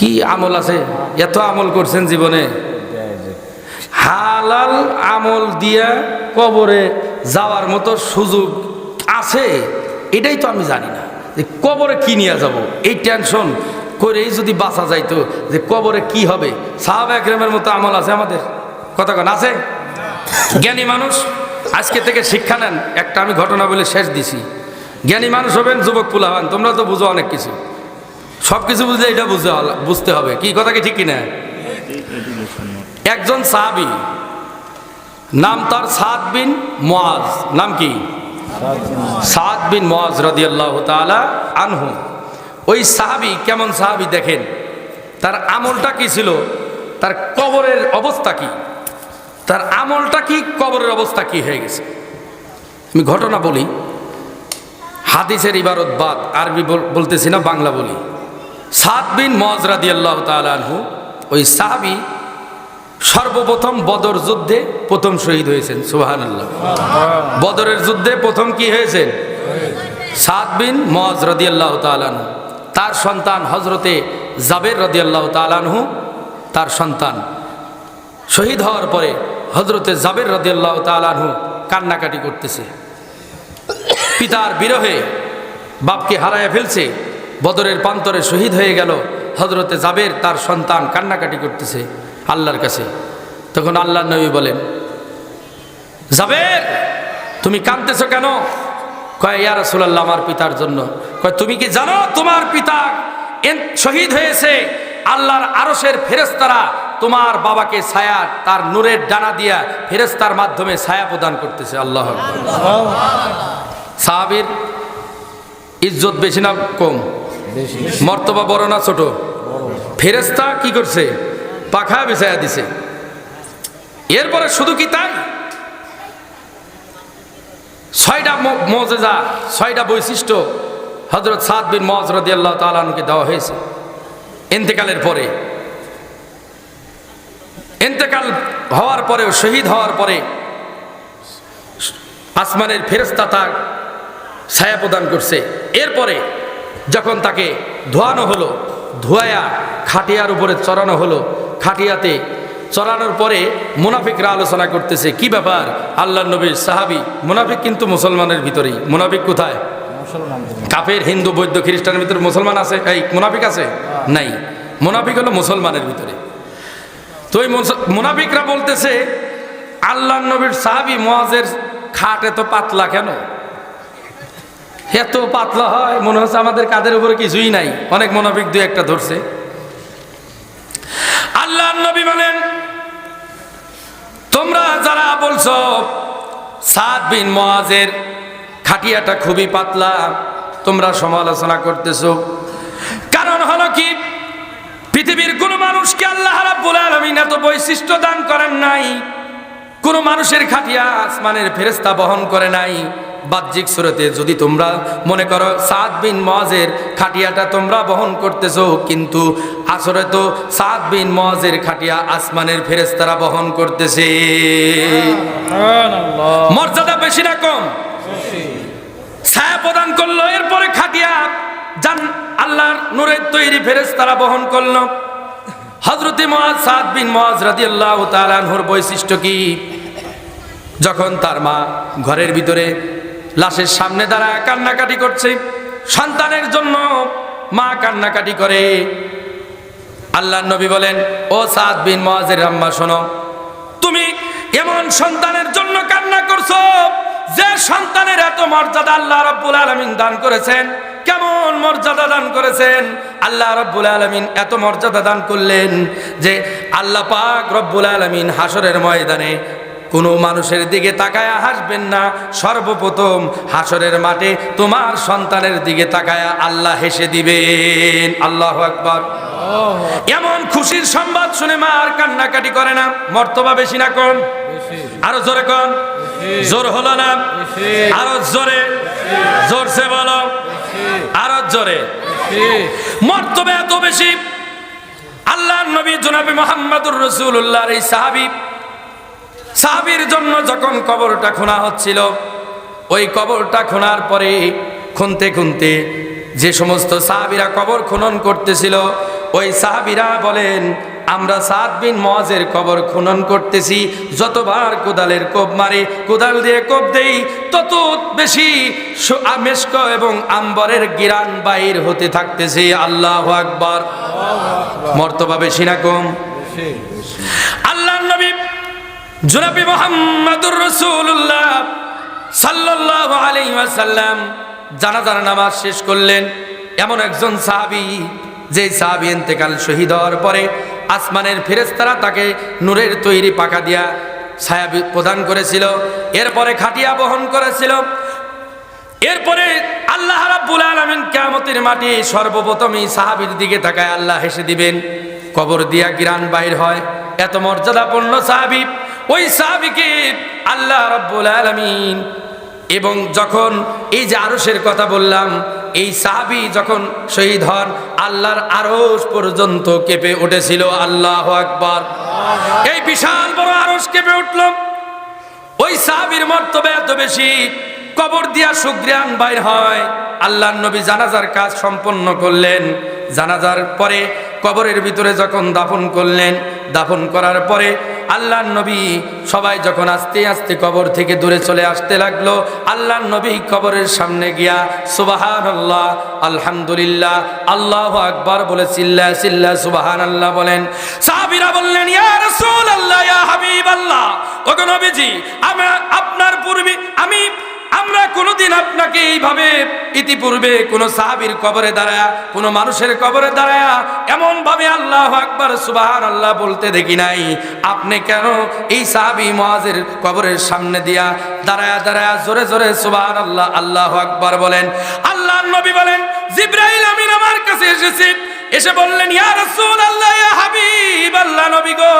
কি আমল আছে? এত আমল করছেন জীবনে। হালাল আমল দিয়া কবরে যাওয়ার মতো সুযোগ আছে? এটাই তো আমি জানি না। যে কবরে কি নিয়ে যাব? এই টেনশন করেই যদি বাঁচা যাইতো, যে কবরে কি হবে? সাহাব একরমের মতো আমল আছে আমাদের? কথা কন, আছে? জ্ঞানী মানুষ, আজকে থেকে শিক্ষা নেন। একটা আমি ঘটনা বলে শেষ দিছি। জ্ঞানী মানুষ হবেন, যুবক পুলা হবেন তোমরা তো বুঝো অনেক কিছু। সব কিছু বুঝলে এটা বুঝতে বুঝতে হবে। কি, কথা কি ঠিক কিনা? একজন সাহাবি, নাম তার সাদ বিন মোয়াজ নাম কি? সাদ বিন মোয়াজ রদিয়াল্লাহ তালা আনহু। ওই সাহাবি কেমন সাহাবি দেখেন? তার আমলটা কি ছিল? তার কবরের অবস্থা কি? তার আমলটা কি? কবরের অবস্থা কি হয়ে গেছে? আমি ঘটনা বলি। হাদিসের ইবারত বাদ, আরবি বল- বলতেছি না, বাংলা বলি। সাদ বিন মজ রাদি আল্লাহ তালহু ওই সাহাবি সর্বপ্রথম বদর যুদ্ধে প্রথম শহীদ হয়েছেন সুহান আল্লাহ বদরের যুদ্ধে প্রথম কি হয়েছেন? সাদ বিন মজ রদি আল্লাহ তালানহু তার সন্তান হজরতে জাবের রদি আল্লাহ তালানহু তার সন্তান শহীদ হওয়ার পরে হজরতে জাবের রদি আল্লাহ তালানহু কান্নাকাটি করতেছে। পিতার বিরহে বাপকে হারায় ফেলছে বদরের প্রান্তরে শহীদ হয়ে গেল। হজরতে জাবের তার সন্তান কান্নাকাটি করতেছে আল্লাহর কাছে। তখন আল্লাহ নবী বলেন জাবের তুমি কাঁদতেছো কেন? কয় ইয়া রাসূলুল্লাহ আমার পিতার জন্য। কয় তুমি কি জানো তোমার পিতা শহীদ হয়েছে? আল্লাহর আরশের ফেরেস্তারা তোমার বাবাকে ছায়া তার নূরের ডানা দিয়া ফেরেস্তার মাধ্যমে ছায়া প্রদান করতেছে। আল্লাহ সাহাবির ইজ্জত বেশি না কম? মর্তবা বড় না ছোট? ফেরেস্তা কি করছে? পাখা বিছায়া দিছে। এরপরে শুধু কি তাই? ছয়টা মজেজা, ছয়টা বৈশিষ্ট্য হজরত সাদ বিন মজ রদি আল্লাহ তালকে দেওয়া হয়েছে। এন্তেকালের পরে। এন্তেকাল হওয়ার পরেও, শহীদ হওয়ার পরে আসমানের ফেরেস্তা তার ছায়া প্রদান করছে। এরপরে যখন তাকে ধোয়ানো হলো ধোয়া খাটিয়ার উপরে চড়ানো হলো খাটিয়াতে চড়ানোর পরে মুনাফিকরা আলোচনা করতেছে কি ব্যাপার? আল্লাহ নবীর সাহাবি মুনাফিক কিন্তু মুসলমানের ভিতরেই। মুনাফিক কোথায়? কাফের হিন্দু বৌদ্ধ খ্রিস্টানের ভিতরে মুসলমান আছে? এই মুনাফিক আছে? নাই। মুনাফিক হলো মুসলমানের ভিতরে। তো ওই মুনাফিকরা বলতেছে আল্লাহ নবীর সাহাবি মোয়াজের খাট এত পাতলা কেন? এত পাতলা হয়, মনে হচ্ছে আমাদের কাদের উপরে কিছুই নাই। অনেক মোনাফিক দুই একটা ধরছে। আল্লাহ নবী বলেন, তোমরা যারা বলছো সাদ বিন মহাজের খাটিয়াটা খুবই পাতলা, তোমরা সমালোচনা করতেছো। কারণ হলো কি, পৃথিবীর কোন মানুষকে আল্লাহ এত বৈশিষ্ট্য দান করেন নাই। কোন মানুষের খাটিয়া আসমানের ফেরেস্তা বহন করে নাই। বাহ্যিক সুরতে যদি তোমরা মনে করো সাত বিন মজের খাটিয়াটা তোমরা বহন করতেছো কিন্তু আসরে তো সাত বিন মজের খাটিয়া আসমানের ফেরেস্তারা বহন করতেছে। মর্যাদা বেশি না কম। ছায়া প্রদান করল এরপরে খাটিয়া জান আল্লাহর নূরের তৈরি ফেরেস্তারা বহন করল। হজরতে মহাজ সাদ বিন মহাজ রাদি আল্লাহ তালানহর বৈশিষ্ট্য কি? যখন তার মা ঘরের ভিতরে লাশের সামনে দাঁড়ায় কান্নাকাটি করছে। সন্তানের জন্য মা কান্নাকাটি করে। আল্লাহ নবী বলেন, ও সাদ বিন মহাজের আম্মা শোনো, তুমি এমন সন্তানের জন্য কান্না করছ, যে সন্তানের এত মর্যাদা আল্লাহ রব্বুল আলমিন দান করেছেন। কেমন মর্যাদা দান করেছেন? আল্লাহ রব্বুল আলমিন এত মর্যাদা দান করলেন যে আল্লাহ পাক রব্বুল আলমিন হাসরের ময়দানে কোনো মানুষের দিকে তাকায়া হাসবেন না। সর্বপ্রথম হাসরের মাঠে তোমার সন্তানের দিকে তাকায়া আল্লাহ হেসে দিবেন। আল্লাহ আকবার। এমন খুশির সংবাদ শুনে মা আর কান্নাকাটি করে না। মর্তবা বেশি না কম? আরও জোরে কন? জোর হলো না? আরও জোরে? জোরসে বলো? আরও জোরে? মর্তবা এত বেশি। আল্লাহ নবী জনাবি মোহাম্মদুর রসুল্লাহর এই সাহাবি সাহাবির জন্য যখন কবরটা খোনা হচ্ছিল ওই কবরটা খোনার পরে খুনতে খুনতে যে সমস্ত সাহাবিরা কবর খনন করতেছিল ওই সাহাবিরা বলেন আমরা সাত বিন মজের কবর খনন করতেছি যতবার কোদালের কোপ মারি কোদাল দিয়ে কোপ দেই তত বেশি আমেস্ক এবং আম্বরের গিরান বাইর হতে থাকতেছে। আল্লাহ আকবর। মর্তবা বেশি না কম। জুনাবি মোহাম্মদুর রসুল্লাহ সাল্লাল্লাহু আলাইহি ওয়াসাল্লাম জানাজার নামাজ শেষ করলেন। এমন একজন সাহাবী যে সাহাবী ইন্তেকাল শহীদ হওয়ার পরে আসমানের ফেরেশতারা তাকে নূরের তৈরি পাকা দিয়া ছায়া প্রদান করেছিল, এরপরে খাটিয়া বহন করেছিল। এরপরে আল্লাহ রাব্বুল আলামিন কিয়ামতের মাটি সর্বপ্রথমই সাহাবীর দিকে তাকায় আল্লাহ হেসে দিবেন, কবর দিয়া গিরান বাইর হয়। এত মর্যাদাপূর্ণ সাহাবী ওই সাহাবীকে আল্লাহ রাব্বুল আলামিন এবং যখন এই যে আরশের কথা বললাম, এই সাহাবী যখন শহীদ হন, আল্লাহর আরশ পর্যন্ত কেঁপে উঠেছিল। আল্লাহ আকবার। এই বিশাল বড় আরশ কেঁপে উঠল। ওই সাহাবীর মর্তবে এত বেশি কবর দিয়া সুগ্রান বাইর হয়। আল্লাহ নবী জানাজার কাজ সম্পন্ন করলেন। জানাজার পরে কবরের ভিতরে যখন দাফন করলেন, দাফন করার পরে আল্লাহ নবী সবাই যখন আস্তে আস্তে কবর থেকে দূরে চলে আসতে লাগল আল্লাহ নবী কবরের সামনে গিয়া সুবাহান আল্লাহ আলহামদুলিল্লাহ, আল্লাহ আকবার বলে চিল্লা চিল্লা সুবাহান আল্লাহ বলেন। সাহাবিরা বললেন, ইয়া আল্লাহ ইয়া আপনার পূর্বে, আমি আমরা কোনোদিন আপনাকে এইভাবে ইতিপূর্বে কোন সাহাবীর কবরে দাঁড়ায়া, কোন মানুষের কবরে দাঁড়ায়া এমন ভাবে আল্লাহ আকবার সুবাহান আল্লাহ বলতে দেখি নাই। আপনি কেন এই সাহাবী মহাজের কবরের সামনে দিয়া দাঁড়ায়া দাঁড়ায়া জোরে জোরে সুবাহান আল্লাহ আল্লাহ আকবার বলেন? আল্লাহ নবী বলেন, জিব্রাইল আমিন আমার কাছে এসেছি। এসে বললেন, ইয়া রাসূল আল্লাহ হাবিব আল্লাহ নবী গো,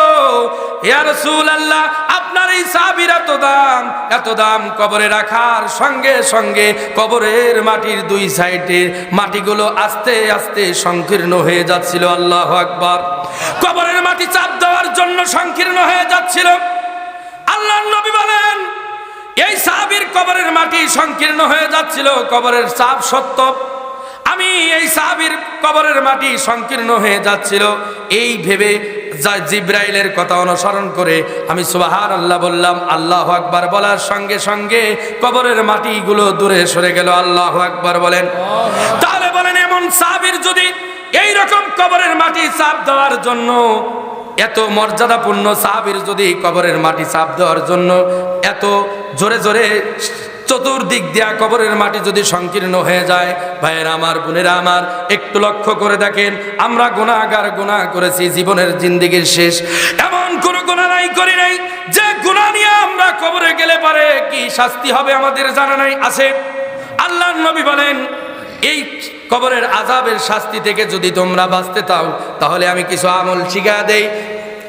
ইয়া রাসূল আল্লাহ আপনার এই সাহাবীর এত দাম এত দাম কবরে রাখার সঙ্গে সঙ্গে কবরের মাটির দুই সাইডে মাটিগুলো আস্তে আস্তে সংকীর্ণ হয়ে যাচ্ছিল, আল্লাহ আকবার। কবরের মাটি চাপ দেওয়ার জন্য সংকীর্ণ হয়ে যাচ্ছিল। আল্লাহ নবী বলেন, এই সাহাবীর কবরের মাটি সংকীর্ণ হয়ে যাচ্ছিল, কবরের চাপ সত্য। আমি এই সাবির কবরের মাটি সংকীর্ণ হয়ে যাচ্ছিল, এই ভেবে জিব্রাইলের কথা অনুসরণ করে আমি সুবাহান আল্লাহ বললাম, আল্লাহ আকবার বলার সঙ্গে সঙ্গে কবরের মাটিগুলো দূরে সরে গেল। আল্লাহ আকবার বলেন। তাহলে বলেন, এমন সাহাবীর যদি এই রকম কবরের মাটি চাপ দেওয়ার জন্য, এত মর্যাদাপূর্ণ সাহাবীর যদি কবরের মাটি চাপ দেওয়ার জন্য, এত জোরে জোরে চতুর্দিক দিয়া কবরের মাটি যদি সংকীর্ণ হয়ে যায়, ভাইয়েরা আমার, বোনেরা আমার, একটু লক্ষ্য করে দেখেন, আমরা গুণাগার গুণা করেছি, জীবনের জিন্দিগির শেষ। এমন কোন গুণা নাই, করি নাই, যে গুণা নিয়ে আমরা কবরে গেলে পারে, কি শাস্তি হবে আমাদের জানা নাই, আছে? আল্লাহ নবী বলেন, এই কবরের আজাবের শাস্তি থেকে যদি তোমরা বাঁচতে চাও, তাহলে আমি কিছু আমল শিখা দেই।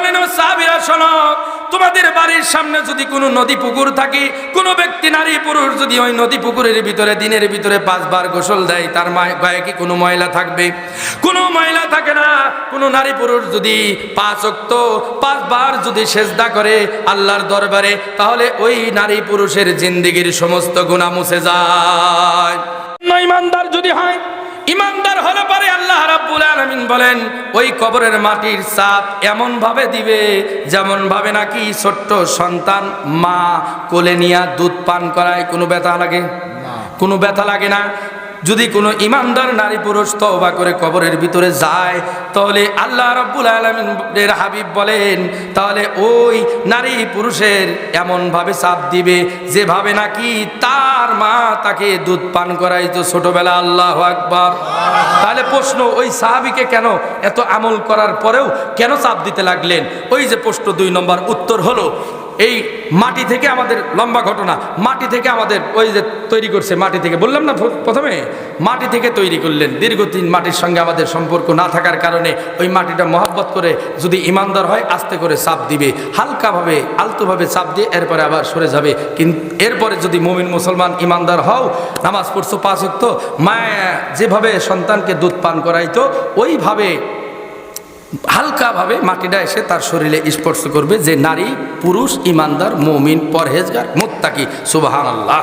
বলেন সাহাবীরা, শোনো, তোমাদের বাড়ির সামনে যদি কোনো নদী পুকুর থাকে, কোনো ব্যক্তি, নারী, পুরুষ যদি ওই নদী পুকুরের ভিতরে, দিনের ভিতরে পাঁচবার গোসল দেয়, তার গায়ে কি কোনো ময়লা থাকবে? কোনো ময়লা থাকে না। কোনো নারী, পুরুষ যদি পাঁচ অক্ত পাঁচবার যদি সেজদা করে আল্লাহর দরবারে, তাহলে ওই নারী, পুরুষের জিন্দিগির সমস্ত গুণা মুছে যায়। ইমানদার যদি হয় আল্লাহ রাব্বুল আলামিন বলেন ওই কবরের মাটির চাপ এমন ভাবে দিবে যেমন ভাবে নাকি ছোট্ট সন্তান মা কোলে নিয়া দুধ পান করায়। কোনো ব্যথা লাগে? কোনো ব্যথা লাগে না? যদি কোনো ইমানদার নারী পুরুষ তওবা করে কবরের ভিতরে যায়, তাহলে আল্লাহ রাব্বুল আলামিনের হাবিব বলেন, তাহলে ওই নারী পুরুষের এমনভাবে চাপ দিবে, যেভাবে নাকি তার মা তাকে দুধ পান করাইতো ছোটবেলা। আল্লাহ আকবার। তাহলে প্রশ্ন, ওই সাহাবিকে কেন এত আমল করার পরেও কেন চাপ দিতে লাগলেন? ওই যে প্রশ্ন দুই নম্বর, উত্তর হলো এই মাটি থেকে আমাদের লম্বা ঘটনা, মাটি থেকে আমাদের ওই যে তৈরি করছে মাটি থেকে, বললাম না প্রথমে? মাটি থেকে তৈরি করলেন। দীর্ঘদিন মাটির সঙ্গে আমাদের সম্পর্ক না থাকার কারণে ওই মাটিটা মহব্বত করে যদি ইমানদার হয়, আস্তে করে চাপ দিবে। হালকাভাবে, আলতোভাবে চাপ দিয়ে এরপরে আবার সরে যাবে। কিন্তু এরপরে যদি মমিন মুসলমান ইমানদার হও, নামাজ পড়ছো পাঁচ মায়া যেভাবে সন্তানকে দুধ পান করাইতো, ওইভাবে হালকাভাবে মাটিটা এসে তার শরীরে স্পর্শ করবে যে নারী, পুরুষ, ইমানদার, মমিন, পরহেজগার, মোত্তাকি। সুবাহান আল্লাহ